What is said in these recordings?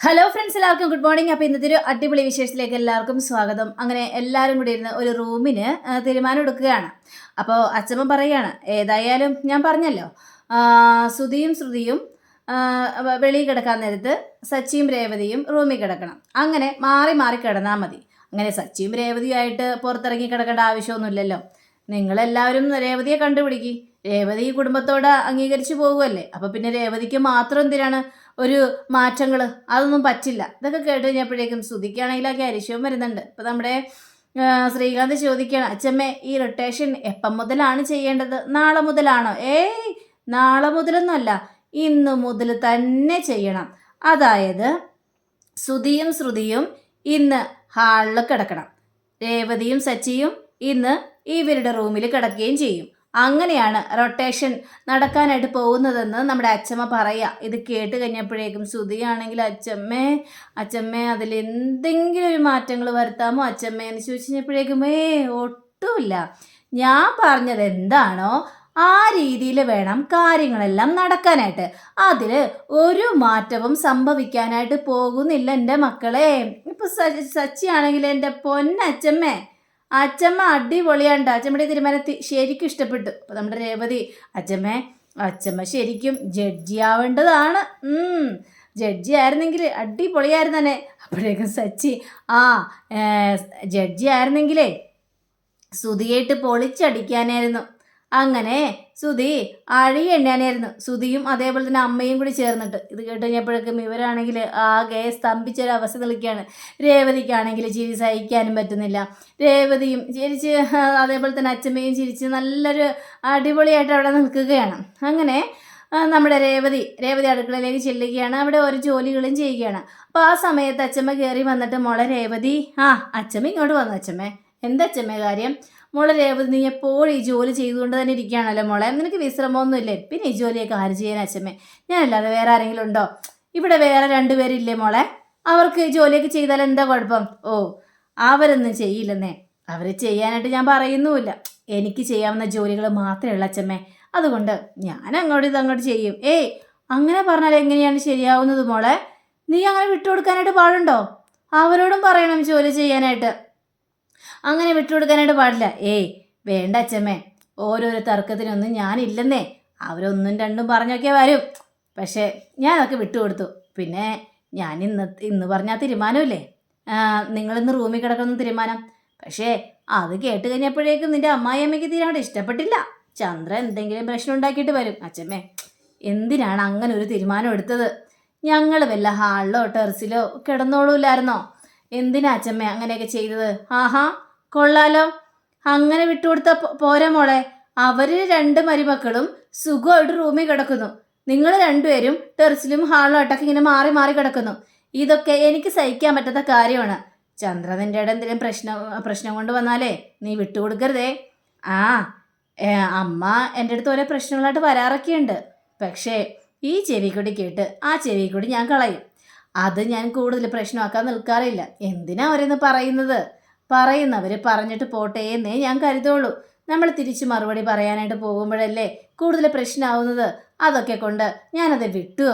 Hello friends എല്ലാവർക്കും good morning അപ്പോൾ ഇന്നത്തെ ഒരു അടിപൊളി വിശേഷത്തിലേക്ക് എല്ലാവർക്കും സ്വാഗതം. അങ്ങനെ എല്ലാവരും കൂടി ഇരുന്ന് ഒരു റൂമിന് തീരുമാനം എടുക്കുകയാണ്. അപ്പോൾ അച്ഛമ്മ പറയുകയാണ് ഏതായാലും ഞാൻ പറഞ്ഞല്ലോ സുധിയും ശ്രുതിയും വെളിയിൽ കിടക്കാൻ നേരത്ത് സച്ചിയും രേവതിയും റൂമിൽ കിടക്കണം. അങ്ങനെ മാറി മാറി കിടന്നാൽ മതി. അങ്ങനെ സച്ചിയും രേവതിയുമായിട്ട് പുറത്തിറങ്ങി കിടക്കേണ്ട ആവശ്യമൊന്നുമില്ലല്ലോ. നിങ്ങളെല്ലാവരും രേവതിയെ കണ്ടുപിടിക്കി. രേവതി കുടുംബത്തോട് അംഗീകരിച്ചു പോകുമല്ലേ അപ്പോൾ പിന്നെ രേവതിക്ക് മാത്രം എന്തിനാണ് ഒരു മാറ്റങ്ങൾ അതൊന്നും പറ്റില്ല. ഇതൊക്കെ കേട്ട് കഴിഞ്ഞപ്പോഴേക്കും ശ്രുതിക്കാണെങ്കിൽ അരിശവും വരുന്നുണ്ട്. ഇപ്പം നമ്മുടെ ശ്രീകാന്ത് ചോദിക്കുകയാണ് അച്ഛമ്മേ ഈ റൊട്ടേഷൻ എപ്പം മുതലാണ് ചെയ്യേണ്ടത്? നാളെ മുതലാണോ? ഏയ് നാളെ മുതലൊന്നുമല്ല ഇന്ന് മുതൽ തന്നെ ചെയ്യണം. അതായത് ശ്രുതിയും ശ്രുതിയും ഇന്ന് ഹാളിൽ കിടക്കണം. രേവതിയും സച്ചിയും ഇന്ന് ഇവരുടെ റൂമിൽ കിടക്കുകയും ചെയ്യും. അങ്ങനെയാണ് റൊട്ടേഷൻ നടക്കാനായിട്ട് പോകുന്നതെന്ന് നമ്മുടെ അച്ഛമ്മ പറയുക ഇത് കേട്ട് കഴിഞ്ഞപ്പോഴേക്കും ശ്രുതിയാണെങ്കിൽ അച്ഛമ്മേ അച്ഛമ്മേ അതിൽ എന്തെങ്കിലും ഒരു മാറ്റങ്ങൾ വരുത്താമോ അച്ഛമ്മേ എന്ന് ചോദിച്ചു കഴിഞ്ഞപ്പോഴേക്കും ഏ ഒട്ടുമില്ല. ഞാൻ പറഞ്ഞത് എന്താണോ ആ രീതിയിൽ വേണം കാര്യങ്ങളെല്ലാം നടക്കാനായിട്ട്. അതിൽ ഒരു മാറ്റവും സംഭവിക്കാനായിട്ട് പോകുന്നില്ല എന്റെ മക്കളെ. ഇപ്പോൾ സച്ചിയാണെങ്കിൽ എന്റെ പൊന്നച്ചമ്മേ അച്ചമ്മ അടിപൊളിയാണ്ട്. അച്ചമ്മയുടെ തീരുമാനത്തിൽ ശരിക്കും ഇഷ്ടപ്പെട്ടു. അപ്പൊ നമ്മുടെ രേവതി അച്ചമ്മേ അച്ചമ്മ ശരിക്കും ജഡ്ജി ആവേണ്ടതാണ്. ഉം. ജഡ്ജി ആയിരുന്നെങ്കിൽ അടിപൊളിയായിരുന്നു തന്നെ അപ്പോഴേക്കും സച്ചി ആ ജഡ്ജി ആയിരുന്നെങ്കിലേ സുതിയായിട്ട് പൊളിച്ചടിക്കാനായിരുന്നു. അങ്ങനെ സുധി അഴി എണ്ണാനായിരുന്നു സുധിയും അതേപോലെ തന്നെ അമ്മയും കൂടി ചേർന്നിട്ട്. ഇത് കേട്ട് കഴിഞ്ഞപ്പോഴേക്കും ഇവരാണെങ്കിൽ ആകെ സ്തംഭിച്ചൊരവസ്ഥ നിൽക്കുകയാണ് രേവതിക്കാണെങ്കിൽ ചിരി സഹിക്കാനും പറ്റുന്നില്ല. രേവതിയും ചിരിച്ച് അതേപോലെ തന്നെ അച്ഛമ്മയും ചിരിച്ച് നല്ലൊരു അടിപൊളിയായിട്ട് അവിടെ നിൽക്കുകയാണ്. അങ്ങനെ നമ്മുടെ രേവതി രേവതി അടുക്കളയിലേക്ക് ചെല്ലുകയാണ്. അവിടെ ഓരോ ജോലികളും ചെയ്യുകയാണ്. അപ്പോൾ ആ സമയത്ത് അച്ഛമ്മ കയറി വന്നിട്ട് മോളെ രേവതി ആ അച്ഛമ്മ ഇങ്ങോട്ട് വന്നു അച്ഛമ്മേ. എന്താ അച്ഛമ്മേ കാര്യം? മോളെ രേവതി നീ എപ്പോഴും ഈ ജോലി ചെയ്തുകൊണ്ട് തന്നെ ഇരിക്കുകയാണല്ലോ മോളെ. നിനക്ക് വിശ്രമമൊന്നുമില്ലേ? പിന്നെ ഈ ജോലിയൊക്കെ ആര് ചെയ്യാൻ അച്ഛമ്മേ? ഞാനല്ലാതെ വേറെ ആരെങ്കിലും ഉണ്ടോ? ഇവിടെ വേറെ രണ്ടുപേരില്ലേ മോളെ? അവർക്ക് ജോലിയൊക്കെ ചെയ്താൽ എന്താ കുഴപ്പം? ഓ അവരൊന്നും ചെയ്യില്ലെന്നേ. അവർ ചെയ്യാനായിട്ട് ഞാൻ പറയുന്നുമില്ല. എനിക്ക് ചെയ്യാവുന്ന ജോലികൾ മാത്രമേ ഉള്ളൂ അച്ഛമ്മേ. അതുകൊണ്ട് ഞാൻ അങ്ങോട്ട് ഇത് അങ്ങോട്ട് ചെയ്യും. ഏയ് അങ്ങനെ പറഞ്ഞാൽ എങ്ങനെയാണ് ശരിയാവുന്നത് മോളെ? നീ അങ്ങനെ വിട്ടുകൊടുക്കാനായിട്ട് പാടുണ്ടോ? അവരോടും പറയണം ജോലി ചെയ്യാനായിട്ട്. അങ്ങനെ വിട്ടുകൊടുക്കാനായിട്ട് പാടില്ല. ഏയ് വേണ്ട അച്ഛമ്മേ. ഓരോരോ തർക്കത്തിനൊന്നും ഞാനില്ലെന്നേ. അവരൊന്നും രണ്ടും പറഞ്ഞൊക്കെ വരും. പക്ഷേ ഞാൻ അതൊക്കെ വിട്ടുകൊടുത്തു. പിന്നെ ഞാൻ ഇന്ന് ഇന്ന് പറഞ്ഞ തീരുമാനമില്ലേ? നിങ്ങളിന്ന് റൂമിൽ കിടക്കുന്ന തീരുമാനം. പക്ഷേ അത് കേട്ട് കഴിഞ്ഞപ്പോഴേക്കും നിന്റെ അമ്മായിയമ്മയ്ക്ക് തീരാണ്ട് ഇഷ്ടപ്പെട്ടില്ല. ചന്ദ്ര എന്തെങ്കിലും പ്രശ്നം ഉണ്ടാക്കിയിട്ട് വരും. അച്ഛമ്മേ എന്തിനാണ് അങ്ങനെ ഒരു തീരുമാനം എടുത്തത്? ഞങ്ങൾ വല്ല ഹാളിലോ ടെറസിലോ കിടന്നോളൂല്ലായിരുന്നോ? എന്തിനാ അച്ഛമ്മ അങ്ങനെയൊക്കെ ചെയ്തത്? ആഹാ കൊള്ളാലോ. അങ്ങനെ വിട്ടുകൊടുത്ത പോരാ മോളെ. അവർ രണ്ട് മരുമക്കളും സുഖമായിട്ട് റൂമിൽ കിടക്കുന്നു. നിങ്ങൾ രണ്ടുപേരും ടെറസിലും ഹാളിലും ആയിട്ടൊക്കെ ഇങ്ങനെ മാറി മാറി കിടക്കുന്നു. ഇതൊക്കെ എനിക്ക് സഹിക്കാൻ പറ്റാത്ത കാര്യമാണ്. ചന്ദ്ര ഇടയിൽ എന്തെങ്കിലും പ്രശ്നം പ്രശ്നം കൊണ്ട് വന്നാലേ നീ വിട്ടുകൊടുക്കരുതേ. ആ അമ്മ എന്റെ അടുത്ത് ഓരോ പ്രശ്നങ്ങളായിട്ട് വരാറൊക്കെയുണ്ട്. പക്ഷേ ഈ ചെവി കൂടി കേട്ട് ആ ചെവി കൂടി ഞാൻ കളയും. അത് ഞാൻ കൂടുതൽ പ്രശ്നമാക്കാൻ നിൽക്കാറില്ല. എന്തിനാ അവരെന്ന് പറയുന്നത്? പറയുന്നവർ പറഞ്ഞിട്ട് പോട്ടെ എന്നേ ഞാൻ കരുതുള്ളൂ. നമ്മൾ തിരിച്ചു മറുപടി പറയാനായിട്ട് പോകുമ്പോഴല്ലേ കൂടുതൽ പ്രശ്നമാവുന്നത്? അതൊക്കെ കൊണ്ട് ഞാനത് വിട്ടു.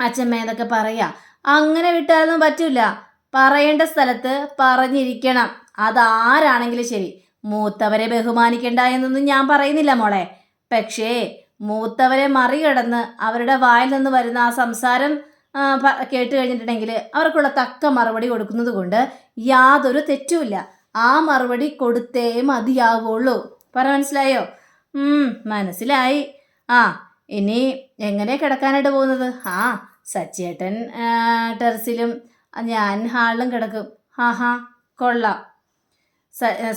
അച്ഛമ്മ എന്നൊക്കെ പറയാ. അങ്ങനെ വിട്ടാലൊന്നും പറ്റില്ല പറയേണ്ട സ്ഥലത്ത് പറഞ്ഞിരിക്കണം. അതാരാണെങ്കിലും ശരി. മൂത്തവരെ ബഹുമാനിക്കണ്ട എന്നൊന്നും ഞാൻ പറയുന്നില്ല മോളെ. പക്ഷേ മൂത്തവരെ മറികടന്ന് അവരുടെ വായിൽ നിന്ന് വരുന്ന ആ സംസാരം കേട്ട് കഴിഞ്ഞിട്ടുണ്ടെങ്കിൽ അവർക്കുള്ള തക്ക മറുപടി കൊടുക്കുന്നത് കൊണ്ട് യാതൊരു തെറ്റുമില്ല. ആ മറുപടി കൊടുത്തേ മതിയാവുള്ളൂ. പറ മനസ്സിലായോ? മനസ്സിലായി. ആ ഇനി എങ്ങനെ കിടക്കാനായിട്ട് പോകുന്നത്? ആ സച്ചേട്ടൻ ടെറസിലും ഞാൻ ഹാളിലും കിടക്കും. ആഹാ കൊള്ളാം.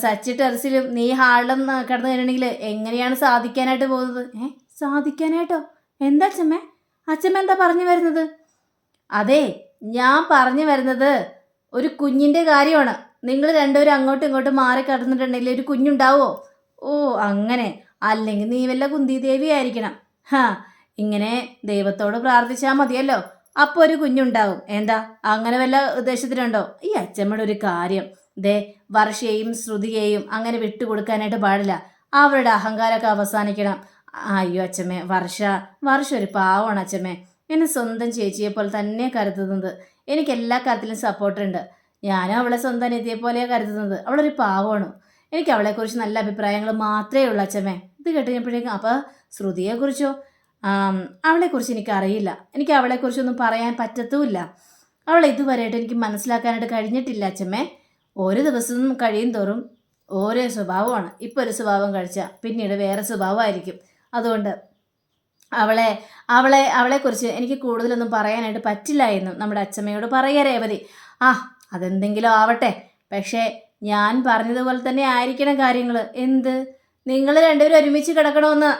സച്ചി ടെറസിലും നീ ഹാളിലും കിടന്നു കഴിഞ്ഞിട്ടുണ്ടെങ്കിൽ എങ്ങനെയാണ് സാധിക്കാനായിട്ട് പോകുന്നത്? ഏ സാധിക്കാനായിട്ടോ? എന്താ അച്ഛമ്മേ? അച്ഛമ്മ എന്താ പറഞ്ഞു വരുന്നത്? അതെ ഞാൻ പറഞ്ഞു വരുന്നത് ഒരു കുഞ്ഞിന്റെ കാര്യമാണ്. നിങ്ങൾ രണ്ടുപേരും അങ്ങോട്ടും ഇങ്ങോട്ടും മാറി കിടന്നിട്ടുണ്ടെങ്കിൽ ഒരു കുഞ്ഞുണ്ടാവോ? ഓ അങ്ങനെ. അല്ലെങ്കിൽ നീ വല്ല കുന്തി ദേവി ആയിരിക്കണം. ഹാ ഇങ്ങനെ ദൈവത്തോട് പ്രാർത്ഥിച്ചാൽ മതിയല്ലോ. അപ്പോൾ ഒരു കുഞ്ഞുണ്ടാവും. എന്താ അങ്ങനെ വല്ല ഉദ്ദേശത്തിനുണ്ടോ ഈ അച്ഛമ്മയുടെ ഒരു കാര്യം. ദേ വർഷയെയും ശ്രുതിയെയും അങ്ങനെ വിട്ടുകൊടുക്കാനായിട്ട് പാടില്ല. അവരുടെ അഹങ്കാരമൊക്കെ അവസാനിക്കണം. അയ്യോ അച്ഛമ്മേ വർഷ വർഷ ഒരു പാവമാണ് അച്ഛമ്മേ എന്നെ സ്വന്തം ചേച്ചിയെ പോലെ തന്നെ കരുതുന്നത്. എനിക്ക് എല്ലാ കാര്യത്തിലും സപ്പോർട്ടുണ്ട് ഞാനും അവളെ സ്വന്തം അനിയത്തിയെ പോലെയാണ് കരുതുന്നത്. അവളൊരു പാവമാണ്. എനിക്ക് അവളെക്കുറിച്ച് നല്ല അഭിപ്രായങ്ങൾ മാത്രമേ ഉള്ളൂ അച്ഛമ്മേ. ഇത് കേട്ടുകഴിഞ്ഞപ്പോഴേക്കും അപ്പോൾ ശ്രുതിയെക്കുറിച്ചോ അവളെക്കുറിച്ച് എനിക്കറിയില്ല എനിക്ക് അവളെക്കുറിച്ചൊന്നും പറയാൻ പറ്റത്തുമില്ല. അവളെ ഇതുവരെയായിട്ട് എനിക്ക് മനസ്സിലാക്കാനായിട്ട് കഴിഞ്ഞിട്ടില്ല അച്ഛമ്മേ. ഓരോ ദിവസവും കഴിയും തോറും ഓരോ സ്വഭാവമാണ്. ഇപ്പോൾ ഒരു സ്വഭാവം കഴിച്ചാൽ പിന്നീട് വേറെ സ്വഭാവമായിരിക്കും. അതുകൊണ്ട് അവളെ അവളെ അവളെക്കുറിച്ച് എനിക്ക് കൂടുതലൊന്നും പറയാനായിട്ട് പറ്റില്ല എന്നും നമ്മുടെ അച്ഛമ്മയോട് പറയുക രേവതി. ആ അതെന്തെങ്കിലും ആവട്ടെ. പക്ഷേ ഞാൻ പറഞ്ഞതുപോലെ തന്നെ ആയിരിക്കണം കാര്യങ്ങൾ എന്ത്? നിങ്ങൾ രണ്ടുപേരും ഒരുമിച്ച് കിടക്കണമെന്ന്.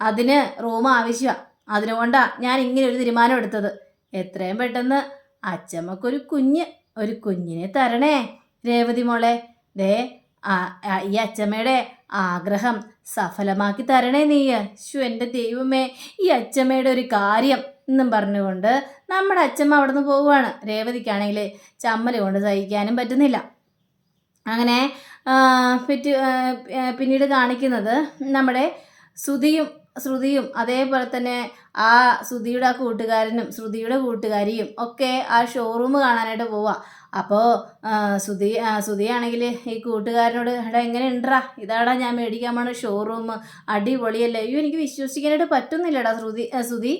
അതിന് റൂം ആവശ്യമാണ് അതിനുകൊണ്ടാണ് ഞാൻ ഇങ്ങനെ ഒരു തീരുമാനം എടുത്തത്. എത്രയും പെട്ടെന്ന് അച്ഛമ്മക്കൊരു കുഞ്ഞ് ഒരു കുഞ്ഞിനെ തരണേ. രേവതി മോളെ ദേ ഈ അച്ചമ്മയുടെ ആഗ്രഹം സഫലമാക്കി തരണേ നീ ശു എന്റെ ദൈവമേ ഈ അച്ഛമ്മയുടെ ഒരു കാര്യം എന്നും പറഞ്ഞുകൊണ്ട് നമ്മുടെ അച്ചമ്മ അവിടെ നിന്ന് പോവുകയാണ്. രേവതിക്കാണെങ്കിൽ ചമ്മൽ കൊണ്ട് സഹിക്കാനും പറ്റുന്നില്ല. അങ്ങനെ പിറ്റ് പിന്നീട് കാണിക്കുന്നത് നമ്മുടെ ശ്രുതിയും ശ്രുതിയും അതേപോലെ തന്നെ ആ ശ്രുതിയുടെ ആ കൂട്ടുകാരനും ശ്രുതിയുടെ കൂട്ടുകാരിയും ഒക്കെ ആ ഷോറൂം കാണാനായിട്ട് പോവാ. അപ്പോൾ ശ്രുതി ശ്രുതിയാണെങ്കിൽ ഈ കൂട്ടുകാരനോട് എടാ എങ്ങനെ ഉണ്ടാ ഇതാടാ ഞാൻ മേടിക്കാൻ പോണ ഷോറൂം അടിപൊളിയല്ലേ? അയ്യോ എനിക്ക് വിശ്വസിക്കാനായിട്ട് പറ്റുന്നില്ലടാ ശ്രുതി ശ്രുതി.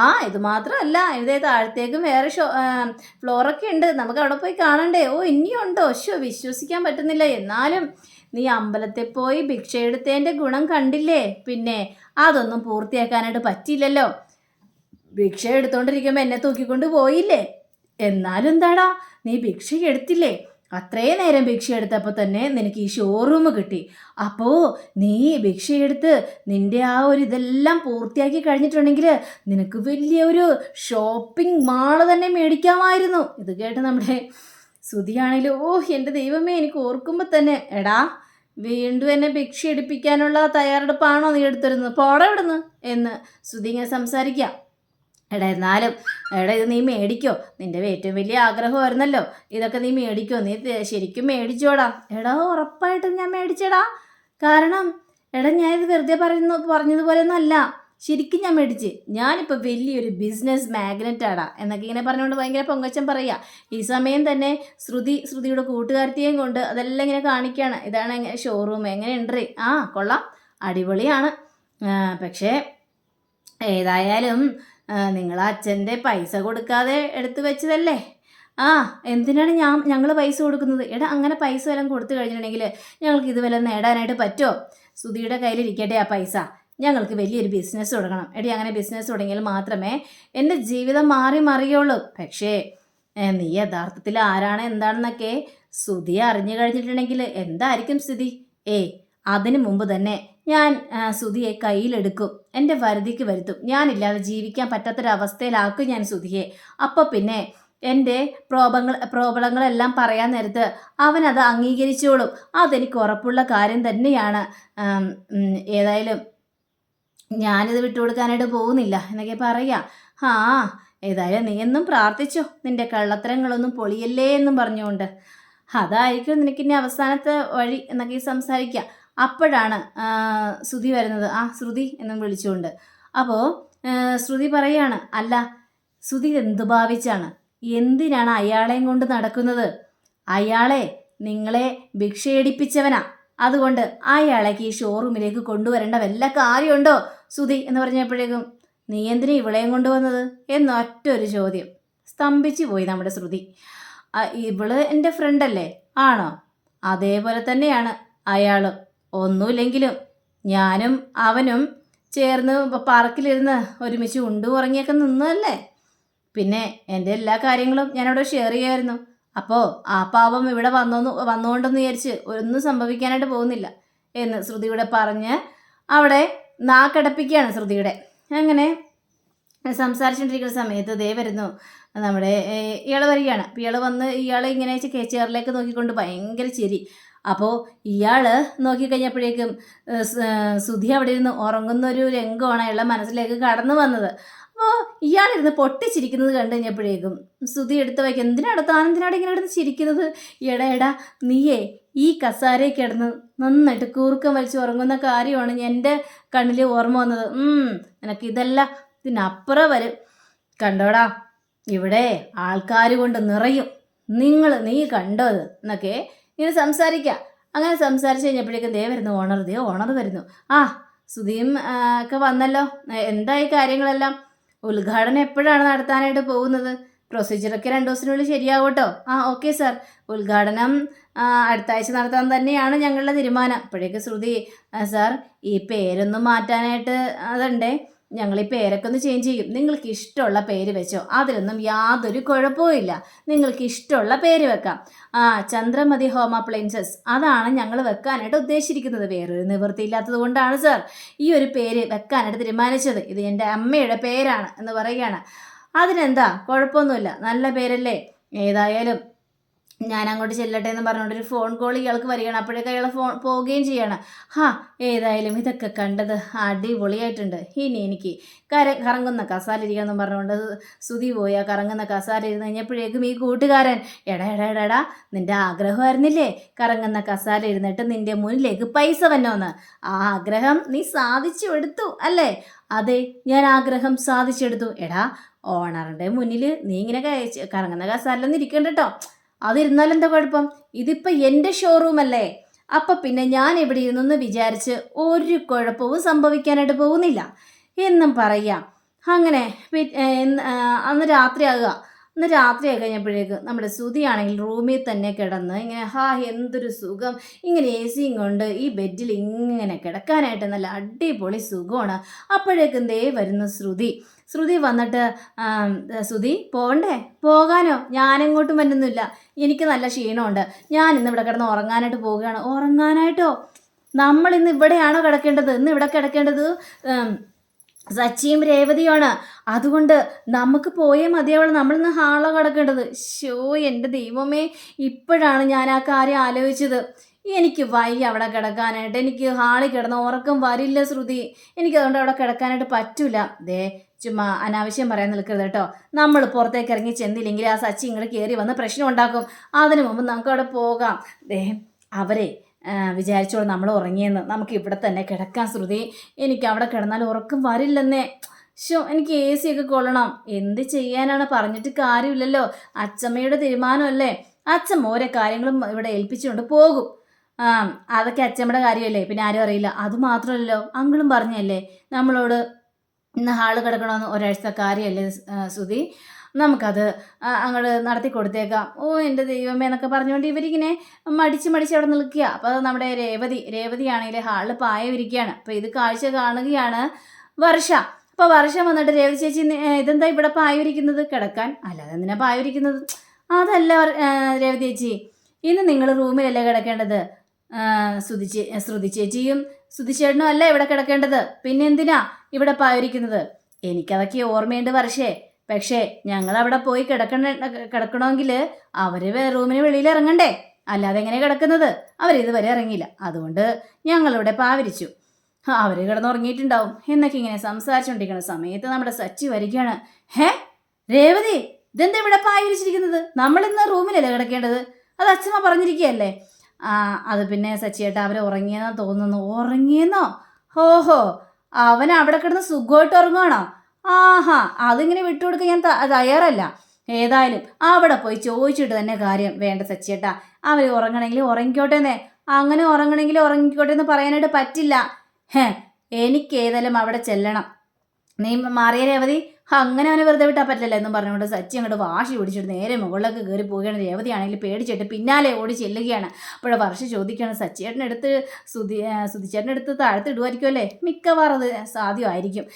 ആ ഇത് മാത്രമല്ല ഇതേ താഴത്തേക്കും വേറെ ഷോ ഫ്ലോറൊക്കെ ഉണ്ട്. നമുക്ക് അവിടെ പോയി കാണണ്ടേ? ഓ ഇനിയുണ്ടോ? ശോ വിശ്വസിക്കാൻ പറ്റുന്നില്ല. എന്നാലും നീ അമ്പലത്തിൽ പോയി ഭിക്ഷ ഗുണം കണ്ടില്ലേ? പിന്നെ അതൊന്നും പൂർത്തിയാക്കാനായിട്ട് പറ്റിയില്ലല്ലോ. ഭിക്ഷ എടുത്തോണ്ടിരിക്കുമ്പോൾ എന്നെ തൂക്കിക്കൊണ്ട് പോയില്ലേ? എന്നാലും എന്താടാ നീ ഭിക്ഷ എടുത്തില്ലേ? അത്രയും നേരം ഭിക്ഷ എടുത്തപ്പോൾ തന്നെ നിനക്ക് ഈ ഷോറൂം കിട്ടി. അപ്പോൾ നീ ഭിക്ഷ എടുത്ത് നിന്റെ ആ ഒരു ഇതെല്ലാം പൂർത്തിയാക്കി കഴിഞ്ഞിട്ടുണ്ടെങ്കിൽ നിനക്ക് വലിയൊരു ഷോപ്പിംഗ് മാൾ തന്നെ മേടിക്കാമായിരുന്നു. ഇത് കേട്ട് നമ്മുടെ ശ്രുതിയാണെങ്കിലും ഓ എന്റെ ദൈവമേ എനിക്ക് ഓർക്കുമ്പോൾ തന്നെ എടാ വീണ്ടും എന്നെ ഭിക്ഷ എടുപ്പിക്കാനുള്ള തയ്യാറെടുപ്പാണോ നീ എടുത്തിരുന്നത്? പോടെ ഇവിടുന്ന് എന്ന് ശ്രുതി ഇങ്ങനെ സംസാരിക്കാം. എടാ എന്നാലും എടാ ഇത് നീ മേടിക്കോ. നിന്റെ ഏറ്റവും വലിയ ആഗ്രഹമായിരുന്നല്ലോ. ഇതൊക്കെ നീ മേടിക്കോ. നീ ശരിക്കും മേടിച്ചോടാ. എടാ ഉറപ്പായിട്ടും ഞാൻ മേടിച്ചടാ. കാരണം എടാ ഞാൻ ഇത് വെറുതെ പറയുന്നു പറഞ്ഞതുപോലെ ഒന്നല്ല ശരിക്കും ഞാൻ മേടിച്ച്. ഞാനിപ്പോൾ വലിയൊരു ബിസിനസ് മാഗ്നറ്റാടാ എന്നൊക്കെ ഇങ്ങനെ പറഞ്ഞുകൊണ്ട് ഭയങ്കര പൊങ്ങച്ചം പറയുക ഈ സമയം തന്നെ ശ്രുതി ശ്രുതിയുടെ കൂട്ടുകാരത്തെയും കൊണ്ട് അതെല്ലാം ഇങ്ങനെ കാണിക്കുകയാണ് ഇതാണ് ഷോറൂം എങ്ങനെ എൻട്രി ആ കൊള്ളാം. അടിപൊളിയാണ്. പക്ഷേ ഏതായാലും നിങ്ങൾ അച്ഛന്റെ പൈസ കൊടുക്കാതെ എടുത്തു വെച്ചതല്ലേ? ആ എന്തിനാണ് ഞാൻ ഞങ്ങൾ പൈസ കൊടുക്കുന്നത്? എടാ അങ്ങനെ പൈസ വല്ലതും കൊടുത്തു കഴിഞ്ഞിട്ടുണ്ടെങ്കിൽ ഞങ്ങൾക്ക് ഇത് വല്ലതും നേടാനായിട്ട് പറ്റുമോ സുധിയുടെ കയ്യിലിരിക്കട്ടെ ആ പൈസ. ഞങ്ങൾക്ക് വലിയൊരു ബിസിനസ് തുടങ്ങണം. എടി അങ്ങനെ ബിസിനസ് തുടങ്ങിയാൽ മാത്രമേ എന്റെ ജീവിതം മാറി മറിയുള്ളൂ. പക്ഷേ നീ യഥാർത്ഥത്തിൽ ആരാണ് എന്താണെന്നൊക്കെ സ്തുതി അറിഞ്ഞു കഴിഞ്ഞിട്ടുണ്ടെങ്കിൽ എന്തായിരിക്കും സ്ഥിതി ഏ അതിനു മുമ്പ് തന്നെ ഞാൻ സുധിയെ കയ്യിലെടുക്കും. എന്റെ വരുതിക്ക് വരുത്തും. ഞാനില്ലാതെ ജീവിക്കാൻ പറ്റാത്തൊരവസ്ഥയിലാക്കും ഞാൻ സുധിയെ. അപ്പോൾ പിന്നെ എന്റെ പ്രോബങ്ങൾ പ്രോബളങ്ങളെല്ലാം പറയാൻ നേരത്ത് അവനത് അംഗീകരിച്ചോളും. അതെനിക്ക് ഉറപ്പുള്ള കാര്യം തന്നെയാണ്. ഏതായാലും ഞാനിത് വിട്ടുകൊടുക്കാനായിട്ട് പോകുന്നില്ല എന്നൊക്കെ പറയാം. ആ ഏതായാലും നീ എന്നും പ്രാർത്ഥിച്ചോ. നിന്റെ കള്ളത്തരങ്ങളൊന്നും പൊളിയല്ലേ എന്നും പറഞ്ഞുകൊണ്ട്. അതായിരിക്കും നിനക്ക് ഇനി അവസാനത്തെ വഴി എന്നൊക്കെ സംസാരിക്കാം. അപ്പോഴാണ് ശ്രുതി വരുന്നത്. ആ ശ്രുതി എന്നും വിളിച്ചുകൊണ്ട്. അപ്പോൾ ശ്രുതി പറയാണ് അല്ല ശ്രുതി എന്ത് ഭാവിച്ചാണ്? എന്തിനാണ് അയാളെയും കൊണ്ട് നടക്കുന്നത്? അയാളെ നിങ്ങളെ ഭിക്ഷയടിപ്പിച്ചവനാ അതുകൊണ്ട് അയാളേക്ക് ഈ ഷോറൂമിലേക്ക് കൊണ്ടുവരേണ്ട വല്ല കാര്യമുണ്ടോ? സുധി എന്ന് പറഞ്ഞപ്പോഴേക്കും നീ എന്തിനാ ഇവളെയും കൊണ്ടുവന്നത്? എന്നൊറ്റൊരു ചോദ്യം. സ്തംഭിച്ചു പോയി നമ്മുടെ ശ്രുതി. ഇവൾ എന്റെ ഫ്രണ്ടല്ലേ ആണോ? അതേപോലെ തന്നെയാണ് അയാളും. ഒന്നുമില്ലെങ്കിലും ഞാനും അവനും ചേർന്ന് പാർക്കിലിരുന്ന് ഒരുമിച്ച് ഉണ്ടു ഉറങ്ങിയൊക്കെ നിന്നതല്ലേ? പിന്നെ എന്റെ എല്ലാ കാര്യങ്ങളും ഞാനവിടെ ഷെയർ ചെയ്യായിരുന്നു അപ്പോൾ ആ പാവം ഇവിടെ വന്നോന്ന് വന്നുകൊണ്ടെന്ന് വിചാരിച്ച് ഒന്നും സംഭവിക്കാനായിട്ട് പോകുന്നില്ല എന്ന് ശ്രുതിയുടെ പറഞ്ഞ് അവിടെ നാക്കടപ്പിക്കുകയാണ് ശ്രുതിയുടെ. അങ്ങനെ സംസാരിച്ചുകൊണ്ടിരിക്കുന്ന സമയത്ത് ദേ വരുന്നു. നമ്മുടെ ഇയാൾ വരികയാണ്. അപ്പോൾ ഇയാൾ വന്ന് ഇയാൾ ഇങ്ങനെ ചെ- ചെയറിലേക്ക് നോക്കിക്കൊണ്ട് ഭയങ്കര ചിരി. അപ്പോൾ ഇയാൾ നോക്കിക്കഴിഞ്ഞപ്പോഴേക്കും സുധി അവിടെ ഇരുന്ന് ഉറങ്ങുന്ന ഒരു രംഗമാണ് അയാളുടെ മനസ്സിലേക്ക് കടന്നു വന്നത്. അപ്പോൾ ഇയാളിരുന്ന് പൊട്ടിച്ചിരിക്കുന്നത് കണ്ടു കഴിഞ്ഞപ്പോഴേക്കും സുധി എടുത്ത് വയ്ക്കും. എന്തിനാണ് താൻ എന്തിനാണ് ഇങ്ങനെ എടുത്ത് ചിരിക്കുന്നത്? എടാ എടാ നീയേ ഈ കസാരയിൽ കിടന്ന് നന്നായിട്ട് കൂർക്കം വലിച്ച് ഉറങ്ങുന്ന കാര്യമാണ് എന്റെ കണ്ണിൽ ഓർമ്മ വന്നത്. നിനക്ക് ഇതല്ല ഇതിനപ്പുറം വരും. കണ്ടോടാ ഇവിടെ ആൾക്കാർ കൊണ്ട് നിറയും. നിങ്ങൾ നീ കണ്ടോ അത് എന്നൊക്കെ ഇങ്ങനെ സംസാരിക്കാം. അങ്ങനെ സംസാരിച്ച് കഴിഞ്ഞപ്പോഴേക്കും ദേ വരുന്നു ഓണർ ദേ ഓണർ വരുന്നു. ആ സുധീം ഒക്കെ വന്നല്ലോ. എന്തായി കാര്യങ്ങളെല്ലാം? ഉദ്ഘാടനം എപ്പോഴാണ് നടത്താനായിട്ട് പോകുന്നത്? പ്രൊസീജിയറൊക്കെ രണ്ട് ദിവസത്തിനുള്ളിൽ ശരിയാവട്ടോ? ആ ഓക്കെ സാർ ഉദ്ഘാടനം അടുത്ത ആഴ്ച നടത്താൻ തന്നെയാണ് ഞങ്ങളുടെ തീരുമാനം. അപ്പോഴേക്ക് ശ്രുതി സാർ ഈ പേരൊന്നും മാറ്റാനായിട്ട് അതുണ്ടേ. ഞങ്ങൾ ഈ പേരൊക്കെ ഒന്ന് ചേഞ്ച് ചെയ്യും. നിങ്ങൾക്ക് ഇഷ്ടമുള്ള പേര് വെച്ചോ. അതിലൊന്നും യാതൊരു കുഴപ്പവും നിങ്ങൾക്ക് ഇഷ്ടമുള്ള പേര് വെക്കാം. ആ ചന്ദ്രമതി ഹോം അപ്ലയൻസസ് അതാണ് ഞങ്ങൾ വെക്കാനായിട്ട് ഉദ്ദേശിച്ചിരിക്കുന്നത്. വേറൊരു നിവൃത്തിയില്ലാത്തത് കൊണ്ടാണ് സാർ. ഈ ഒരു പേര് വെക്കാനായിട്ട് തീരുമാനിച്ചത്. ഇത് എന്റെ അമ്മയുടെ പേരാണ് എന്ന് പറയുകയാണ്. അതിനെന്താ? കുഴപ്പമൊന്നുമില്ല. നല്ല പേരല്ലേ? ഏതായാലും ഞാൻ അങ്ങോട്ട് ചെല്ലട്ടെ എന്ന് പറഞ്ഞുകൊണ്ട് ഒരു ഫോൺ കോൾ ഇയാൾക്ക് വരികയാണ്. അപ്പോഴേക്കും അയാൾ ഫോൺ പോവുകയും ചെയ്യണം. ഹാ ഏതായാലും ഇതൊക്കെ കണ്ടത് അടിപൊളിയായിട്ടുണ്ട്. ഇനി എനിക്ക് കര കറങ്ങുന്ന കസാല ഇരിക്കണം എന്ന് പറഞ്ഞുകൊണ്ട് സുതി പോയി ആ കറങ്ങുന്ന കസാല ഇരുന്ന് കഴിഞ്ഞപ്പോഴേക്കും ഈ കൂട്ടുകാരൻ എടാ എടാ എടാ, എടാ നിന്റെ ആഗ്രഹമായിരുന്നില്ലേ? കറങ്ങുന്ന കസാല ഇരുന്നിട്ട് നിന്റെ മുന്നിലേക്ക് പൈസ വന്നോന്ന്. ആ ആഗ്രഹം നീ സാധിച്ചു എടുത്തു അല്ലേ? അതെ ഞാൻ ആഗ്രഹം സാധിച്ചെടുത്തു. എടാ ഓണറിന്റെ മുന്നിൽ നീ ഇങ്ങനെ കറങ്ങുന്ന കസാലൊന്നും ഇരിക്കണ്ട കേട്ടോ അതിരുന്നാൽ എന്താ കുഴപ്പം? ഇതിപ്പോൾ എന്റെ ഷോറൂം അല്ലേ? അപ്പം പിന്നെ ഞാൻ ഇവിടെ ഇരുന്നെന്ന് വിചാരിച്ച് ഒരു കുഴപ്പവും സംഭവിക്കാനായിട്ട് പോകുന്നില്ല. എന്നും പറയാം. അങ്ങനെ രാത്രി ഇന്ന്, അന്ന് രാത്രിയാകുക അന്ന് രാത്രിയായി കഴിഞ്ഞപ്പോഴേക്ക് നമ്മുടെ സുതിയാണെങ്കിൽ റൂമിൽ തന്നെ കിടന്ന് ഇങ്ങനെ ഹാ എന്തൊരു സുഖം. ഇങ്ങനെ എ സിയും കൊണ്ട് ഈ ബെഡിൽ ഇങ്ങനെ കിടക്കാനായിട്ട് നല്ല അടിപൊളി സുഖമാണ്. അപ്പോഴേക്കും ദേ വരുന്ന ശ്രുതി? ശ്രുതി വന്നിട്ട് ശ്രുതി പോകണ്ടേ? പോകാനോ? ഞാനെങ്ങോട്ടും വരുന്നില്ല എനിക്ക് നല്ല ക്ഷീണമുണ്ട്. ഞാൻ ഇന്ന് ഇവിടെ കിടന്ന് ഉറങ്ങാനായിട്ട് പോവുകയാണ്. ഉറങ്ങാനായിട്ടോ? നമ്മൾ ഇന്ന് ഇവിടെയാണോ കിടക്കേണ്ടത്? ഇന്ന് ഇവിടെ കിടക്കേണ്ടത് സച്ചിയും രേവതിയുമാണ്. അതുകൊണ്ട് നമുക്ക് പോയേ മതിയാവുള്ളൂ. നമ്മളിന്ന് ഹാളോ കിടക്കേണ്ടത്? ഷോ എന്റെ ദൈവമേ ഇപ്പോഴാണ് ഞാൻ ആ കാര്യം ആലോചിച്ചത്. എനിക്ക് വയ്യ അവിടെ കിടക്കാനായിട്ട്. എനിക്ക് ഹാളിൽ കിടന്ന് ഉറക്കം വരില്ല ശ്രുതി. എനിക്കതുകൊണ്ട് അവിടെ കിടക്കാനായിട്ട് പറ്റില്ല ദേ ചുമ്മാ അനാവശ്യം പറയാൻ നിൽക്കരുത് കേട്ടോ. നമ്മൾ പുറത്തേക്ക് ഇറങ്ങി ചെന്നില്ലെങ്കിൽ ആ സച്ചി ഇങ്ങോട്ട് കയറി വന്ന് പ്രശ്നം ഉണ്ടാക്കും. അതിനു മുമ്പ് നമുക്ക് അവിടെ പോകാം. അവരെ വിചാരിച്ചോളൂ നമ്മൾ ഉറങ്ങിയെന്ന്. നമുക്ക് ഇവിടെ തന്നെ കിടക്കാൻ ശ്രുതി. എനിക്ക് അവിടെ കിടന്നാൽ ഉറക്കം വരില്ലെന്നേ. ഷോ എനിക്ക് എ സി ഒക്കെ കൊള്ളണം. എന്ത് ചെയ്യാനാണ്? പറഞ്ഞിട്ട് കാര്യമില്ലല്ലോ. അച്ചമ്മയുടെ തീരുമാനമല്ലേ? അച്ഛം ഓരോ കാര്യങ്ങളും ഇവിടെ ഏൽപ്പിച്ചുകൊണ്ട് പോകും. അതൊക്കെ അച്ചമ്മയുടെ കാര്യമല്ലേ? പിന്നെ ആരും അറിയില്ല. അത് മാത്രമല്ലല്ലോ. അങ്കിളും പറഞ്ഞല്ലേ? നമ്മളോട് ഇന്ന് ഹാൾ കിടക്കണമെന്ന് ഒരാഴ്ച കാര്യമല്ലേ സുധി? നമുക്കത് അങ്ങോട്ട് നടത്തി കൊടുത്തേക്കാം. ഓ എന്റെ ദൈവമേ എന്നൊക്കെ പറഞ്ഞുകൊണ്ട് ഇവരിങ്ങനെ മടിച്ച് മടിച്ച് അവിടെ നിൽക്കുക. അപ്പോൾ അത് നമ്മുടെ രേവതി രേവതിയാണെങ്കിൽ ഹാളിൽ പായ വിരിക്കുകയാണ് അപ്പോൾ ഇത് കാഴ്ച കാണുകയാണ് വർഷ. അപ്പോൾ വർഷം വന്നിട്ട് രേവതി ചേച്ചി ഇതെന്താ ഇവിടെ പായ വിരിക്കുന്നത് കിടക്കാൻ? അല്ലാതെ എന്തിനാ പായ വിരിക്കുന്നത് അതല്ല രേവതി ചേച്ചി ഇന്ന് നിങ്ങൾ റൂമിലല്ലേ കിടക്കേണ്ടത്? ശ്രുതി ശ്രുതി ചേച്ചിയും ശ്രുതി ചേട്ടനും അല്ല ഇവിടെ കിടക്കേണ്ടത്. പിന്നെ എന്തിനാ? ഇവിടെ പായിരിക്കുന്നത്. എനിക്കതൊക്കെ ഓർമ്മയുണ്ട് വർഷേ. പക്ഷേ ഞങ്ങൾ അവിടെ പോയി കിടക്കണ കിടക്കണമെങ്കിൽ അവർ റൂമിന് വെളിയിൽ ഇറങ്ങണ്ടേ? അല്ലാതെ എങ്ങനെ കിടക്കുന്നത്? അവർ ഇതുവരെ ഇറങ്ങിയില്ല. അതുകൊണ്ട് ഞങ്ങളിവിടെ പാവരിച്ചു. അവർ കിടന്നുറങ്ങിയിട്ടുണ്ടാവും. എന്നൊക്കെ ഇങ്ങനെ സംസാരിച്ചുകൊണ്ടിരിക്കുന്ന സമയത്ത് നമ്മുടെ സച്ചി വരികയാണ്. ഹേ രേവതി ഇതെന്താ ഇവിടെ പായിരിച്ചിരിക്കുന്നത്? നമ്മളിന്ന് റൂമിലല്ലേ കിടക്കേണ്ടത്? അത് അച്ഛമ്മ പറഞ്ഞിരിക്കുകയല്ലേ? ആ അത് പിന്നെ സച്ചിയേട്ടാ അവർ ഉറങ്ങിയെന്നാ തോന്നുന്നു. ഉറങ്ങിയെന്നോ? ഹോഹോ അവൻ അവിടെ കിടന്ന് സുഖമായിട്ട് ഉറങ്ങുവാണോ? ആഹാ അതിങ്ങനെ വിട്ടുകൊടുക്കാൻ ഞാൻ തയ്യാറല്ല. ഏതായാലും അവിടെ പോയി ചോദിച്ചിട്ട് തന്നെ കാര്യം. വേണ്ട സച്ചിയേട്ടാ അവർ ഉറങ്ങണമെങ്കിൽ ഉറങ്ങിക്കോട്ടെന്നേ. അങ്ങനെ ഉറങ്ങണമെങ്കിൽ ഉറങ്ങിക്കോട്ടെ എന്ന് പറയാനായിട്ട് പറ്റില്ല. ഹേ എനിക്ക് ഏതായാലും അവിടെ ചെല്ലണം. നീ മാറിയ രേവതി അങ്ങനെ അവനെ വെറുതെ വിട്ടാൽ പറ്റില്ല എന്നും പറഞ്ഞുകൊണ്ട് സച്ചി അങ്ങോട്ട് വാശി പിടിച്ചിട്ട് നേരെ മുകളിലേക്ക് കയറി പോവുകയാണ്. രേവതിയാണെങ്കിൽ പേടിച്ചിട്ട് പിന്നാലെ ഓടി ചെല്ലുകയാണ്. അപ്പോഴെ വർഷ ചോദിക്കുകയാണ് സച്ചിയേട്ടനെടുത്ത് സുധി സുധിച്ചേട്ടനെടുത്ത് താഴത്ത് ഇടുമായിരിക്കും അല്ലേ? മിക്കവാറും അത് സാധ്യമായിരിക്കും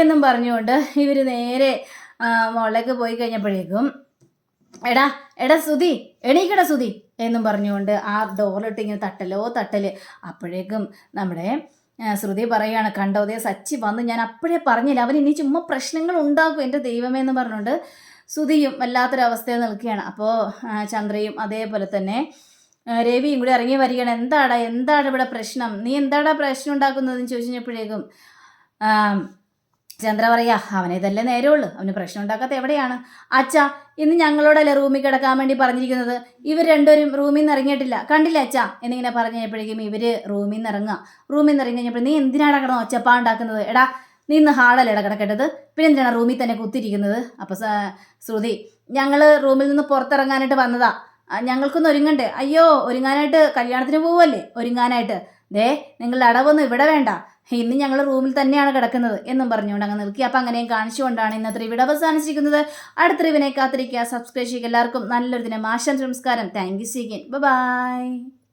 എന്നും പറഞ്ഞുകൊണ്ട് ഇവർ നേരെ മുകളിലേക്ക് പോയി കഴിഞ്ഞപ്പോഴേക്കും എടാ എടാ സുധി എണീക്കടാ സുധി എന്നും പറഞ്ഞുകൊണ്ട് ആ ഡോറിലിട്ട് ഇങ്ങനെ തട്ടലോ തട്ടൽ. അപ്പോഴേക്കും നമ്മുടെ ശ്രുതി പറയാണ് കണ്ടോ ദേ സച്ചി വന്ന്. ഞാൻ അപ്പോഴേ പറഞ്ഞില്ല. അവൻ ഇനി ചുമ്മാ പ്രശ്നങ്ങൾ ഉണ്ടാക്കും എന്റെ ദൈവമേ എന്ന് പറഞ്ഞുകൊണ്ട് ശ്രുതിയും വല്ലാത്തൊരവസ്ഥയിൽ നിൽക്കുകയാണ്. അപ്പോൾ ചന്ദ്രയും അതേപോലെ തന്നെ രവിയും കൂടി ഇറങ്ങി വരികയാണ്. എന്താടാ എന്താണ് ഇവിടെ പ്രശ്നം? നീ എന്താടാ പ്രശ്നം ഉണ്ടാക്കുന്നതെന്ന് ചോദിച്ചു കഴിഞ്ഞപ്പോഴേക്കും ചന്ദ്ര പറയാ അവനെ ഇതല്ലേ നേരമുള്ളൂ അവന് പ്രശ്നം ഉണ്ടാക്കാത്ത എവിടെയാണ്? അച്ഛാ ഇന്ന് ഞങ്ങളോടല്ലേ റൂമിൽ കിടക്കാൻ വേണ്ടി പറഞ്ഞിരിക്കുന്നത്? ഇവർ രണ്ടുപേരും റൂമിൽ നിന്ന് ഇറങ്ങിയിട്ടില്ല. കണ്ടില്ല അച്ഛാ? എന്നിങ്ങനെ പറഞ്ഞു കഴിഞ്ഞപ്പോഴേക്കും ഇവർ റൂമിൽ നിന്ന് ഇറങ്ങുക. റൂമിൽ നിന്ന് ഇറങ്ങി കഴിഞ്ഞപ്പോൾ നീ എന്തിനാണ് കിടന്ന് ഒച്ചപ്പാ ഉണ്ടാക്കുന്നത്? എടാ നീ ഇന്ന് ഹാളല്ലേ കിടക്കേണ്ടത്? പിന്നെ എന്തിനാണ് റൂമിൽ തന്നെ കുത്തിയിരിക്കുന്നത്? അപ്പോൾ ശ്രുതി ഞങ്ങൾ റൂമിൽ നിന്ന് പുറത്തിറങ്ങാനായിട്ട് വന്നതാ. ഞങ്ങൾക്കൊന്ന് ഒരുങ്ങണ്ടേ? അയ്യോ ഒരുങ്ങാനായിട്ട് കല്യാണത്തിന് പോവല്ലേ? ഒരുങ്ങാനായിട്ട്. ദേ നിങ്ങളുടെ അടവൊന്നും ഇവിടെ വേണ്ട. ഇന്ന് ഞങ്ങൾ റൂമിൽ തന്നെയാണ് കിടക്കുന്നത് എന്നും പറഞ്ഞുകൊണ്ട് അങ്ങ് നിൽക്കി അപ്പം അങ്ങനെയും കാണിച്ചുകൊണ്ടാണ് ഇന്നത്തെ ഇവിടെ അവസാനിച്ചിരിക്കുന്നത്. അടുത്ത റിവിനെ കാത്തിരിക്കുക. സബ്സ്ക്രൈബ് ചെയ്യുക. എല്ലാവർക്കും നല്ലൊരു ദിനം. ആശംസ നമസ്കാരം. Thank you സീഗൻ by